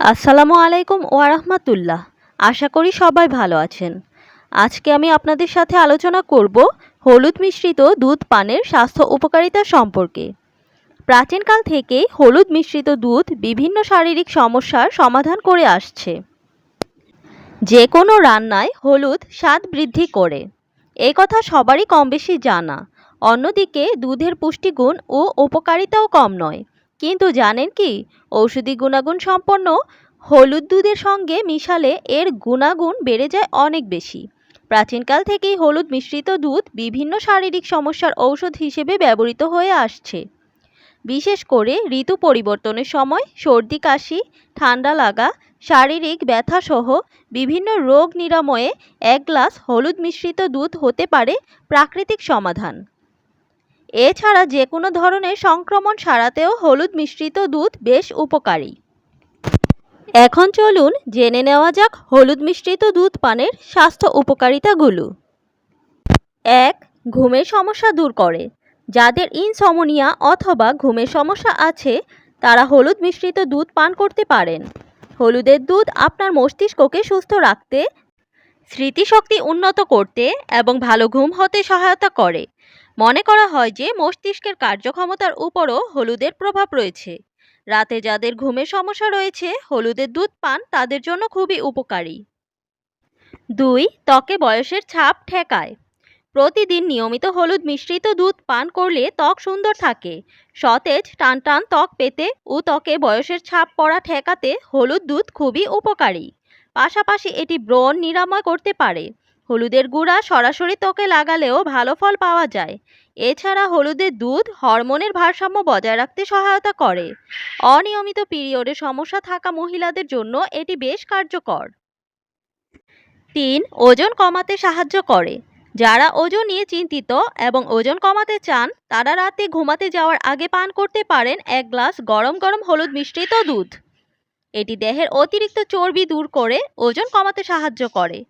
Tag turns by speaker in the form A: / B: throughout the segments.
A: আসসালামু আলাইকুম ওয়ারাহমাতুল্লাহ আশা করি সবাই ভালো আছেন। আজকে আমি আপনাদের সাথে আলোচনা করব হলুদ মিশ্রিত দুধ পানের স্বাস্থ্য উপকারিতা সম্পর্কে। প্রাচীনকাল থেকেই হলুদ মিশ্রিত দুধ বিভিন্ন শারীরিক সমস্যার সমাধান করে আসছে। যে কোনো রান্নায় হলুদ স্বাদ বৃদ্ধি করে। এই কথা সবারই কম বেশি জানা। অন্যদিকে দুধের পুষ্টিগুণ ও উপকারিতাও কম নয়। কিন্তু জানেন কি? ঔষধি গুণাগুণ সম্পন্ন হলুদ দুধের সঙ্গে মিশালে এর গুণাগুণ বেড়ে যায় অনেক বেশি। প্রাচীনকাল থেকেই হলুদ মিশ্রিত দুধ বিভিন্ন শারীরিক সমস্যার ঔষধ হিসেবে ব্যবহৃত হয়ে আসছে। বিশেষ করে ঋতু পরিবর্তনের সময় সর্দি, কাশি, ঠান্ডা লাগা, শারীরিক ব্যথাসহ বিভিন্ন রোগ নিরাময়ে এক গ্লাস হলুদ মিশ্রিত দুধ হতে পারে প্রাকৃতিক সমাধান। এছাড়া যে কোনো ধরনের সংক্রমণ সারাতেও হলুদ মিশ্রিত দুধ বেশ উপকারী। এখন চলুন জেনে নেওয়া যাক হলুদ মিশ্রিত দুধ পানের স্বাস্থ্য উপকারিতাগুলো। এক, ঘুমের সমস্যা দূর করে। যাদের ইনসমোনিয়া অথবা ঘুমের সমস্যা আছে, তারা হলুদ মিশ্রিত দুধ পান করতে পারেন। হলুদের দুধ আপনার মস্তিষ্ককে সুস্থ রাখতে, স্মৃতিশক্তি উন্নত করতে এবং ভালো ঘুম হতে সহায়তা করে। মনে করা হয় যে, মস্তিষ্কের কার্যক্ষমতার উপরও হলুদের প্রভাব রয়েছে। রাতে যাদের ঘুমের সমস্যা রয়েছে, হলুদের দুধ পান তাদের জন্য খুবই উপকারী। দুই, ত্বকে বয়সের ছাপ ঠেকায়। প্রতিদিন নিয়মিত হলুদ মিশ্রিত দুধ পান করলে ত্বক সুন্দর থাকে। সতেজ টান টান ত্বক পেতে ও ত্বকে বয়সের ছাপ পড়া ঠেকাতে হলুদ দুধ খুবই উপকারী। পাশাপাশি এটি ব্রণ নিরাময় করতে পারে। হলুদের গুঁড়া সরাসরি ত্বকে লাগালেও ভালো ফল পাওয়া যায়। এছাড়া হলুদের দুধ হরমোনের ভারসাম্য বজায় রাখতে সহায়তা করে। অনিয়মিত পিরিয়ডের সমস্যা থাকা মহিলাদের জন্য এটি বেশ কার্যকর। তিন, ওজন কমাতে সাহায্য করে। যারা ওজন নিয়ে চিন্তিত এবং ওজন কমাতে চান, তারা রাতে ঘুমাতে যাওয়ার আগে পান করতে পারেন এক গ্লাস গরম গরম হলুদ মিশ্রিত দুধ। এটি দেহের অতিরিক্ত চর্বি দূর করে ওজন কমাতে সাহায্য করে।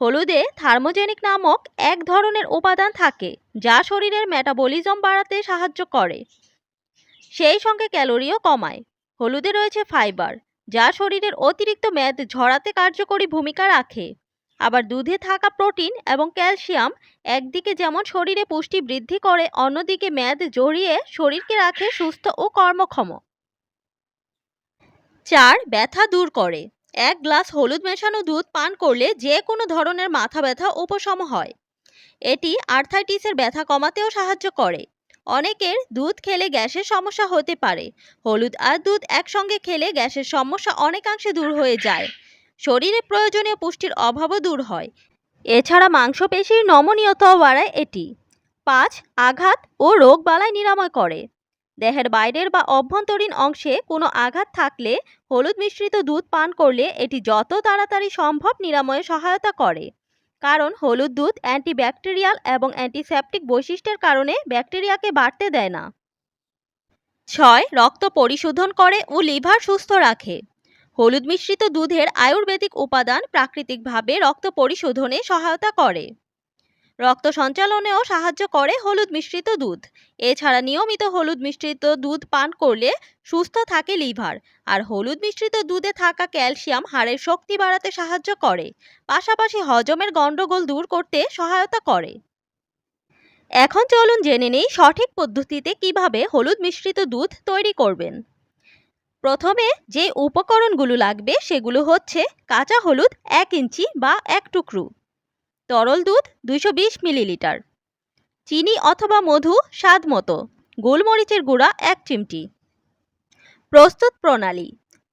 A: হলুদে থার্মোজেনিক নামক এক ধরনের উপাদান থাকে, যা শরীরের মেটাবলিজম বাড়াতে সাহায্য করে। সেই সঙ্গে ক্যালোরিও কমায়। হলুদে রয়েছে ফাইবার, যা শরীরের অতিরিক্ত মেদ ঝরাতে কার্যকরী ভূমিকা রাখে। আবার দুধে থাকা প্রোটিন এবং ক্যালসিয়াম একদিকে যেমন শরীরে পুষ্টি বৃদ্ধি করে, অন্যদিকে মেদ জড়িয়ে শরীরকে রাখে সুস্থ ও কর্মক্ষম। চার, ব্যথা দূর করে। এক গ্লাস হলুদ মেশানো দুধ পান করলে যে কোনো ধরনের মাথা ব্যথা উপশম হয়। এটি আর্থাইটিসের ব্যথা কমাতেও সাহায্য করে। অনেকের দুধ খেলে গ্যাসের সমস্যা হতে পারে। হলুদ আর দুধ একসঙ্গে খেলে গ্যাসের সমস্যা অনেকাংশে দূর হয়ে যায়। শরীরে প্রয়োজনীয় পুষ্টির অভাবও দূর হয়। এছাড়া মাংসপেশির নমনীয়তাও বাড়ায় এটি। পাঁচ, আঘাত ও রোগ বালাই নিরাময় করে। দেহের বাইরের বা অভ্যন্তরীণ অংশে কোনো আঘাত থাকলে হলুদ মিশ্রিত দুধ পান করলে এটি যত তাড়াতাড়ি সম্ভব নিরাময়ে সহায়তা করে। কারণ হলুদ দুধ অ্যান্টিব্যাকটেরিয়াল এবং অ্যান্টিসেপটিক বৈশিষ্ট্যের কারণে ব্যাকটেরিয়াকে বাড়তে দেয় না। ছয়, রক্ত পরিশোধন করে ও লিভার সুস্থ রাখে। হলুদ মিশ্রিত দুধের আয়ুর্বেদিক উপাদান প্রাকৃতিকভাবে রক্ত পরিশোধনে সহায়তা করে। রক্ত সঞ্চালনেও সাহায্য করে হলুদ মিশ্রিত দুধ। এছাড়া নিয়মিত হলুদ মিশ্রিত দুধ পান করলে সুস্থ থাকে লিভার, আর হলুদ মিশ্রিত দুধে থাকা ক্যালসিয়াম হাড়ের শক্তি বাড়াতে সাহায্য করে, পাশাপাশি হজমের গণ্ডগোল দূর করতে সহায়তা করে। এখন চলুন জেনে নেই সঠিক পদ্ধতিতে কীভাবে হলুদ মিশ্রিত দুধ তৈরি করবেন। প্রথমে যে উপকরণগুলো লাগবে সেগুলো হচ্ছে কাঁচা হলুদ এক ইঞ্চি বা এক টুকরো। তরল দুধ দুইশো বিশ মিলিলিটার। চিনি অথবা মধু স্বাদ মতো। গোলমরিচের গুঁড়া এক চিমটি। প্রস্তুত প্রণালী।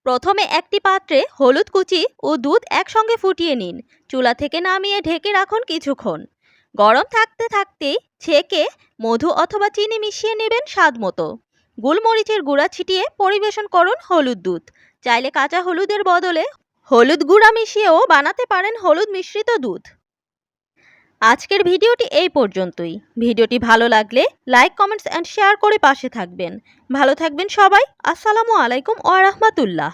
A: প্রথমে একটি পাত্রে হলুদ কুচি ও দুধ একসঙ্গে ফুটিয়ে নিন। চুলা থেকে নামিয়ে ঢেকে রাখুন কিছুক্ষণ। গরম থাকতে থাকতেই ছেঁকে মধু অথবা চিনি মিশিয়ে নেবেন স্বাদ মতো। গোলমরিচের গুঁড়া ছিটিয়ে পরিবেশন করুন হলুদ দুধ। চাইলে কাঁচা হলুদের বদলে হলুদ গুঁড়া মিশিয়েও বানাতে পারেন হলুদ মিশ্রিত দুধ। আজকের ভিডিওটি এই পর্যন্তই। ভিডিওটি ভালো লাগলে লাইক, কমেন্টস অ্যান্ড শেয়ার করে পাশে থাকবেন। ভালো থাকবেন সবাই। আসসালামু আলাইকুম ওয়া রাহমাতুল্লাহ।